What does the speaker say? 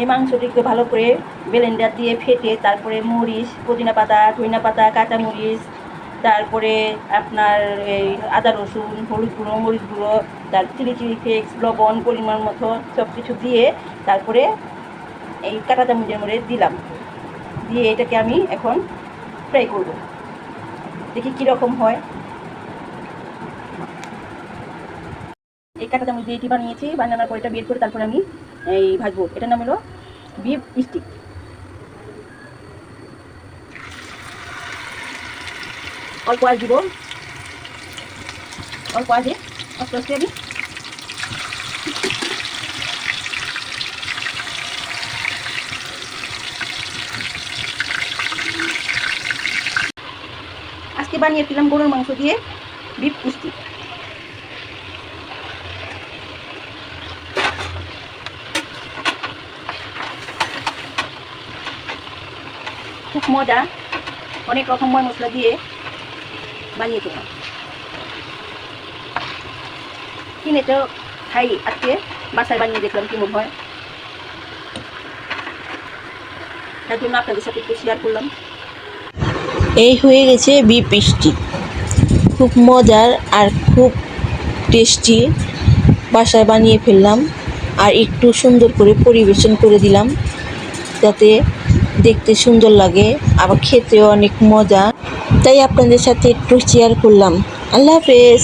এই মাংসটিকে ভালো করে ব্লেন্ডার দিয়ে ফেটে তারপরে মরিচ, পুদিনা পাতা, ধনিয়া পাতা, কাঁচা মরিচ, তারপরে আপনার এই আদা রসুন, হলুদ গুঁড়ো, মরিচ গুঁড়ো, তার চিলি চিলি ফ্লেক্স, লবণ, পরিমাণ মতো সব কিছু দিয়ে তারপরে এই কাটা চামচের মধ্যে দিলাম। দিয়ে এটাকে আমি এখন ফ্রাই করব। দেখি কীরকম হয়। এই কাটা চামচ দিয়ে এটি বানিয়েছি, বানানোর পর এটা বের করে তারপরে আমি এই ভাজবো। এটার নাম হলো বিফ স্টিক অল্প আজ দিব। অল্প আজে আস্তে আস্তে আমি আজকে বানিয়েছিলাম গরুর মাংস দিয়ে বিফ স্টিক খুব মজা। অনেক রকম ময় মশলা দিয়ে বানিয়ে বানিয়েছিলাম কিনে তো খাই আজকে। বাসায় বানিয়ে দেখলাম কেমন হয়। তার জন্য আপনাদের সাথে একটু শেয়ার করলাম। এই হয়ে গেছে বিপ স্টিক খুব মজার আর খুব টেস্টি বাসায় বানিয়ে ফেললাম আর একটু সুন্দর করে পরিবেশন করে দিলাম। যাতে দেখতে সুন্দর লাগে, আবার খেতেও অনেক মজা। তাই আপনাদের সাথে একটু শেয়ার করলাম। আল্লাহ হাফেজ।